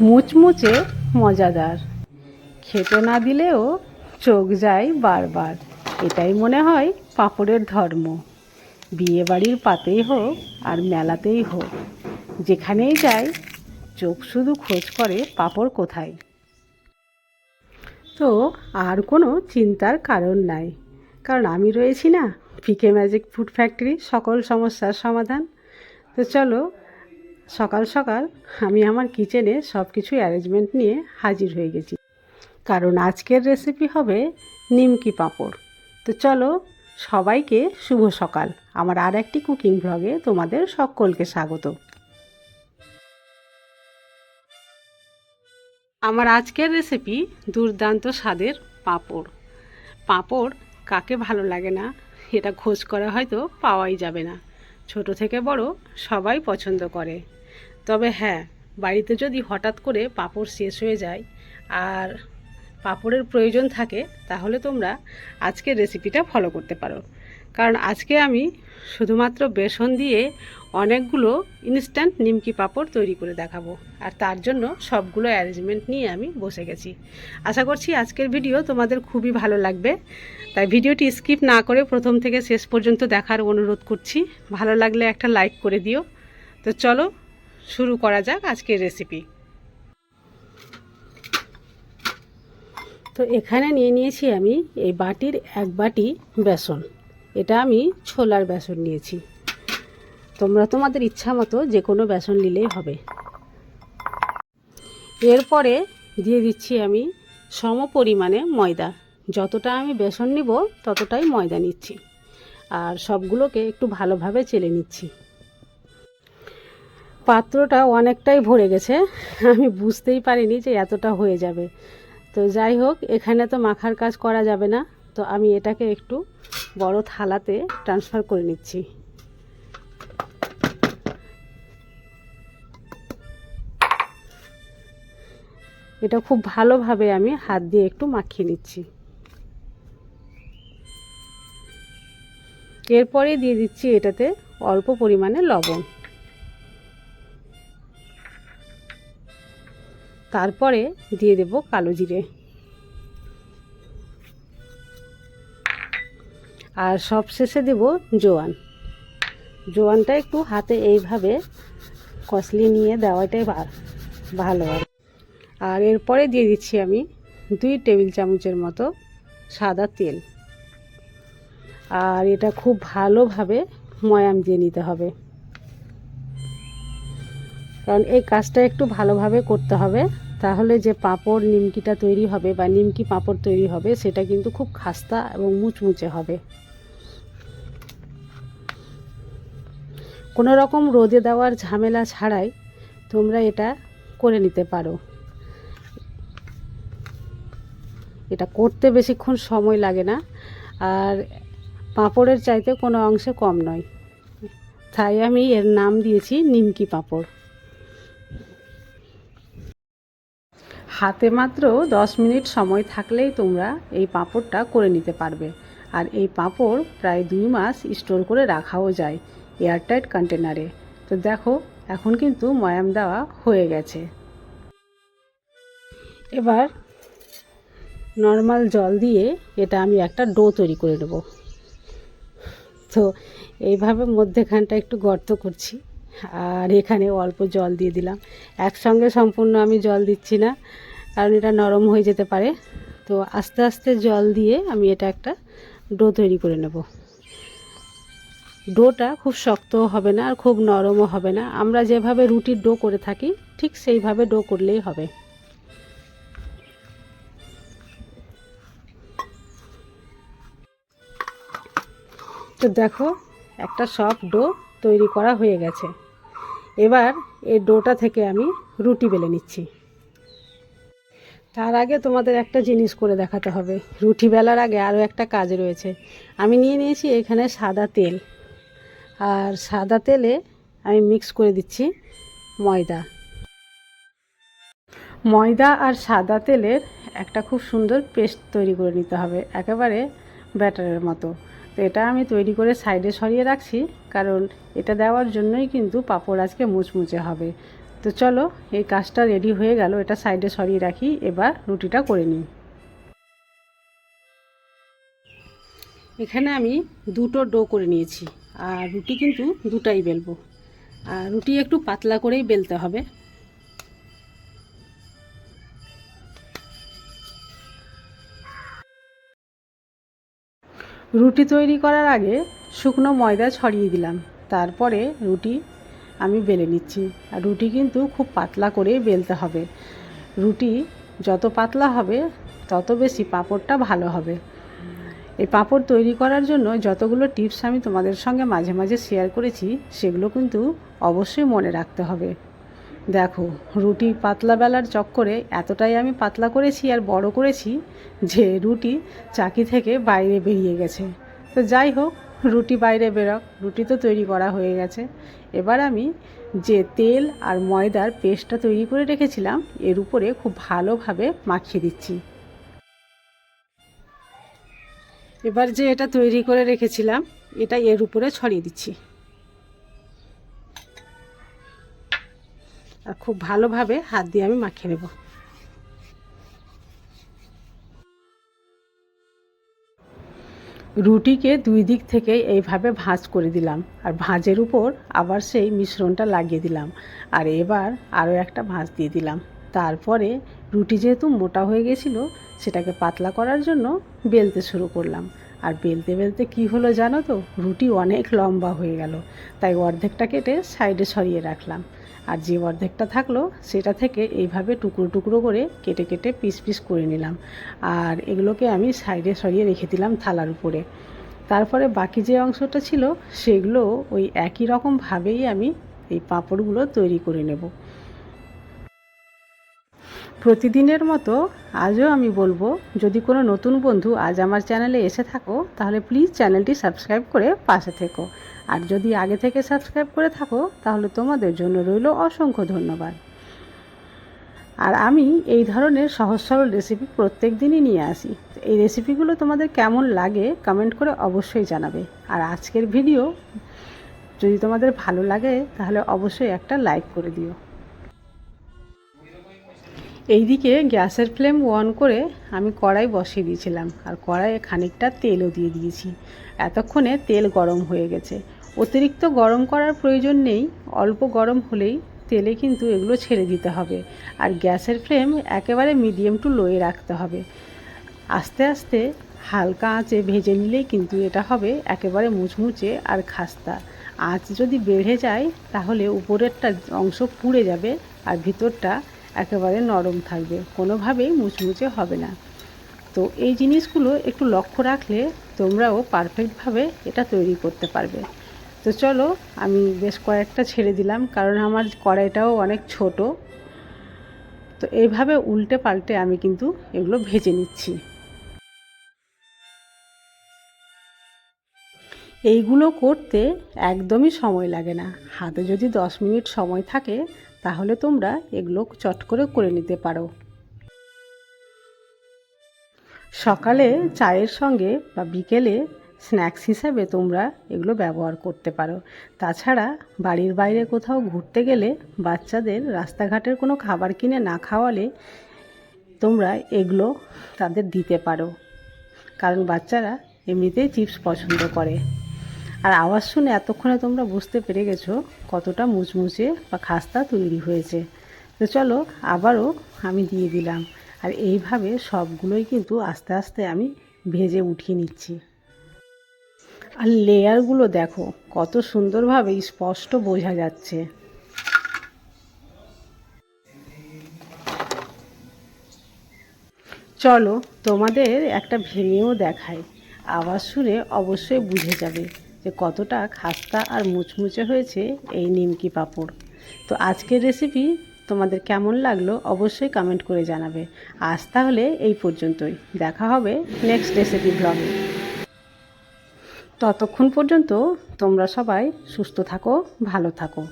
মুচমুচে মজাদার। খেতে না দিলেও চোখ যায় বারবার। এটাই মনে হয় পাঁপড়ের ধর্ম। বিয়ে বাড়ির পাতেই হোক আর মেলাতেই হোক। যেখানেই যাই, চোখ শুধু খোঁজ করে পাঁপড় কোথায়। তো আর কোনো চিন্তার কারণ নাই। কারণ আমি রয়েছি না পিকে ম্যাজিক ফুড ফ্যাক্টরি, সকল সমস্যার সমাধান। তো চলো সকাল সকাল আমি আমার কিচেনে সব কিছু অ্যারেঞ্জমেন্ট নিয়ে হাজির হয়ে গেছি। কারণ আজকের রেসিপি হবে নিমকি পাঁপড়। তো চলো সবাইকে শুভ সকাল। আমার আর একটি কুকিং ব্লগে তোমাদের সকলকে স্বাগত। আমার আজকের রেসিপি দুর্দান্ত স্বাদের পাঁপড়। পাঁপড় কাকে ভালো লাগে না? এটা খোঁজ করা হয়তো পাওয়াই যাবে না। ছোট থেকে বড় সবাই পছন্দ করে। তবে হ্যাঁ বাড়িতে যদি হঠাৎ করে পাঁপড় শেষ হয়ে যায় আর পাঁপড়ের প্রয়োজন থাকে, তাহলে তোমরা আজকের রেসিপিটা ফলো করতে পারো। কারণ আজকে আমি শুধুমাত্র বেসন দিয়ে অনেকগুলো ইনস্ট্যান্ট নিমকি পাঁপড় তৈরি করে দেখাবো। আর তার জন্য সবগুলো অ্যারেঞ্জমেন্ট নিয়ে আমি বসে গেছি। আশা করছি আজকের ভিডিও তোমাদের খুবই ভালো লাগবে। তাই ভিডিওটি স্কিপ না করে প্রথম থেকে শেষ পর্যন্ত দেখার অনুরোধ করছি। ভালো লাগলে একটা লাইক করে দিও। তো চলো শুরু করা যাক আজকের রেসিপি তো এখানে নিয়ে নিয়েছি আমি এই বাটির এক বাটি বেসন। এটা আমি ছোলার বেসন নিয়েছি। তোমরা তোমাদের ইচ্ছা মতো যে কোনো বেসন নিলেই হবে। এরপরে দিয়ে দিচ্ছি আমি সম পরিমাণে ময়দা। যতটা আমি বেসন নিব, ততটাই ময়দা নিচ্ছি। আর সবগুলোকে একটু ভালোভাবে চেলে নিচ্ছি। পাত্রটা অনেকটাই ভরে গেছে। আমি বুঝতেই পারিনি যে এতটা হয়ে যাবে। তো যাই হোক, এখানে তো মাখার কাজ করা যাবে না। তো আমি এটাকে একটু বড় থালাতে ট্রান্সফার করে নিচ্ছি। এটা খুব ভালোভাবে আমি হাত দিয়ে একটু মাখিয়ে নিচ্ছি। এরপরে দিয়ে দিচ্ছি এটাতে অল্প পরিমাণে লবণ। তারপরে দিয়ে দেব কালো জিরে। আর সব শেষে দেব জোয়ান। জোয়ানটা একটু হাতে এইভাবে কসলি নিয়ে দেওয়াটাই ভালো আর আর এরপরে দিয়ে দিচ্ছি আমি দুই টেবিল চামচের মতো সাদা তেল। আর এটা খুব ভালোভাবে ময়াম দিয়ে নিতে হবে। কারণ এই কাজটা একটু ভালোভাবে করতে হবে, তাহলে যে পাঁপড় নিমকিটা তৈরি হবে বা নিমকি পাঁপড় তৈরি হবে, সেটা কিন্তু খুব খাস্তা এবং মুচমুচে হবে। কোনো রকম রোদে দেওয়ার ঝামেলা ছাড়াই তোমরা এটা করে নিতে পারো। এটা করতে বেশিক্ষণ সময় লাগে না। আর পাঁপড়ের চাইতে কোনো অংশে কম নয়। তাই আমি এর নাম দিয়েছি নিমকি পাঁপড়। হাতে মাত্র দশ মিনিট সময় থাকলেই তোমরা এই পাঁপড়টা করে নিতে পারবে। আর এই পাঁপড় প্রায় দুই মাস স্টোর করে রাখাও যায় এয়ারটাইট কন্টেনারে। তো দেখো, এখন কিন্তু ময়াম দেওয়া হয়ে গেছে। এবার নর্মাল জল দিয়ে এটা আমি একটা ডো তৈরি করে নেব। তো এইভাবে মধ্যেখানটা একটু গর্ত করছি আর এখানে অল্প জল দিয়ে দিলাম। একসঙ্গে সম্পূর্ণ আমি জল দিচ্ছি না, কারণ এটা নরম হয়ে যেতে পারে। তো আস্তে আস্তে জল দিয়ে আমি এটা একটা ডো তৈরি করে নেব। ডোটা খুব শক্তও হবে না আর খুব নরমও হবে না। আমরা যেভাবে রুটির ডো করে থাকি, ঠিক সেইভাবে ডো করলেই হবে। তো দেখো, একটা সফট ডো তৈরি করা হয়ে গেছে। এবার এই ডোটা থেকে আমি রুটি বেলে নিচ্ছি। তার আগে তোমাদের একটা জিনিস করে দেখাতে হবে। রুটি বেলার আগে আরও একটা কাজ রয়েছে। আমি নিয়ে নিয়েছি এখানে সাদা তেল। আর সাদা তেলে আমি মিক্স করে দিচ্ছি ময়দা। ময়দা আর সাদা তেলের একটা খুব সুন্দর পেস্ট তৈরি করে নিতে হবে। একেবারে ব্যাটারের মতো। তো এটা আমি তৈরি করে সাইডে সরিয়ে রাখছি, কারণ এটা দেওয়ার জন্যই কিন্তু পাঁপড় আজকে মুচমুচে হবে। তো চলো, এই কাজটা রেডি হয়ে গেল, এটা সাইডে সরিয়ে রাখি, এবার রুটিটা করে নিই। এখানে আমি দুটো ডো করে নিয়েছি, আর রুটি কিন্তু দুটাই বেলবো। আর রুটি একটু পাতলা করেই বেলতে হবে। রুটি তৈরি করার আগে শুকনো ময়দা ছড়িয়ে দিলাম। তারপরে রুটি আমি বেলে নিচ্ছি। আর রুটি কিন্তু খুব পাতলা করে বেলতে হবে। রুটি যত পাতলা হবে, তত বেশি পাঁপড়টা ভালো হবে। এই পাঁপড় তৈরি করার জন্য যতগুলো টিপস আমি তোমাদের সঙ্গে মাঝে মাঝে শেয়ার করেছি, সেগুলো কিন্তু অবশ্যই মনে রাখতে হবে। দেখো, রুটি পাতলা বেলার চক্করে এতটাই আমি পাতলা করেছি আর বড় করেছি যে রুটি চাকি থেকে বাইরে বেরিয়ে গেছে। তো যাই হোক, রুটি বাইরে বেরোক। রুটি তো তৈরি করা হয়ে গেছে। এবার আমি যে তেল আর ময়দার পেস্টটা তৈরি করে রেখেছিলাম, এর উপরে খুব ভালোভাবে মাখিয়ে দিচ্ছি। এবার যে এটা তৈরি করে রেখেছিলাম, এটা এর উপরে ছড়িয়ে দিচ্ছি। খুব ভালোভাবে হাত দিয়ে আমি মাখিয়ে নেব। রুটিকে দুই দিক থেকে এইভাবে ভাঁজ করে দিলাম আর ভাঁজের উপর আবার সেই মিশ্রণটা লাগিয়ে দিলাম আর এবার আরও একটা ভাঁজ দিয়ে দিলাম। তারপরে রুটি যেহেতু মোটা হয়ে গেছিল, সেটাকে পাতলা করার জন্য বেলতে শুরু করলাম। আর বেলতে বেলতে কি হলো জানো তো? রুটি অনেক লম্বা হয়ে গেল। তাই অর্ধেকটা কেটে সাইডে সরিয়ে রাখলাম। আর যে অর্ধেকটা থাকল, সেটা থেকে এইভাবে টুকরো টুকরো করে কেটে কেটে পিস পিস করে নিলাম। আর এগুলোকে আমি সাইডে সরিয়ে রেখে দিলাম থালার উপরে। তারপরে বাকি যে অংশটা ছিল, সেগুলো ওই একই রকমভাবেই আমি এই পাঁপড়গুলো তৈরি করে নেব। প্রতিদিনের মতো আজও আমি বলব, যদি কোনো নতুন বন্ধু আজ আমার চ্যানেলে এসে থাকো, তাহলে প্লিজ চ্যানেলটি সাবস্ক্রাইব করে পাশে থেকো। আর যদি আগে থেকে সাবস্ক্রাইব করে থাকো, তাহলে তোমাদের জন্য রইল অসংখ্য ধন্যবাদ। আর আমি এই ধরনের সহজ সরল রেসিপি প্রত্যেক দিনই নিয়ে আসি। এই রেসিপিগুলো তোমাদের কেমন লাগে কমেন্ট করে অবশ্যই জানাবে। আর আজকের ভিডিও যদি তোমাদের ভালো লাগে, তাহলে অবশ্যই একটা লাইক করে দিও। এইদিকে গ্যাসের ফ্লেম অন করে আমি কড়াই বসিয়ে দিয়েছিলাম, আর কড়াইয়ে খানিকটা তেলও দিয়ে দিয়েছি। এতক্ষণে তেল গরম হয়ে গেছে। অতিরিক্ত গরম করার প্রয়োজন নেই, অল্প গরম হলেই তেলে কিন্তু এগুলো ছেড়ে দিতে হবে, আর গ্যাসের ফ্লেম একেবারে মিডিয়াম টু লোয়ে রাখতে হবে। আস্তে আস্তে হালকা আঁচে ভেজে নিলেই কিন্তু এটা হবে একেবারে মুচমুচে আর খাস্তা। আঁচ যদি বেড়ে যায়, তাহলে উপরেরটা অংশ পুড়ে যাবে আর ভিতরটা একেবারে নরম থাকবে, কোনোভাবেই মুচমুচে হবে না। তো এই জিনিসগুলো একটু লক্ষ্য রাখলে তোমরাও পারফেক্টভাবে এটা তৈরি করতে পারবে। তো চলো, আমি বেশ কয়েকটা ছেড়ে দিলাম, কারণ আমার কড়াইটাও অনেক ছোট। তো এইভাবে উল্টে পাল্টে আমি কিন্তু এগুলো ভেজে নিচ্ছি। এইগুলো করতে একদমই সময় লাগে না। হাতে যদি দশ মিনিট সময় থাকে তাহলে তোমরা এগুলো চট করে করে নিতে পারো। সকালে চায়ের সঙ্গে বা বিকেলে স্ন্যাক্স হিসাবে তোমরা এগুলো ব্যবহার করতে পারো। তাছাড়া বাড়ির বাইরে কোথাও ঘুরতে গেলে বাচ্চাদের রাস্তাঘাটের কোনো খাবার কিনে না খাওয়ালে তোমরা এগুলো তাদের দিতে পারো। কারণ বাচ্চারা এমনিতেই চিপস পছন্দ করে। আর আওয়াজ শুনে এতক্ষণে তোমরা বুঝতে পেরে গেছো কতটা মুচমুচে বা খাস্তা তৈরি হয়েছে। তো চলো আবারও আমি দিয়ে দিলাম। আর এইভাবে সবগুলোই কিন্তু আস্তে আস্তে আমি ভেজে উঠিয়ে নিচ্ছি। আর লেয়ারগুলো দেখো, কত সুন্দরভাবে স্পষ্ট বোঝা যাচ্ছে। চলো তোমাদের একটা ভেঙেও দেখাই। আওয়াজ শুনে অবশ্যই বুঝে যাবে। যে কতটা খাস্তা আর মুচমুচে হয়েছে এই নিমকি পাঁপড়। তো আজকের রেসিপি তোমাদের কেমন লাগল অবশ্যই কমেন্ট করে জানাবে। আজ তাহলে এই পর্যন্তই। দেখা হবে নেক্সট রেসিপি ব্লগে ততক্ষণ পর্যন্ত তোমরা সবাই সুস্থ থাকো, ভালো থাকো।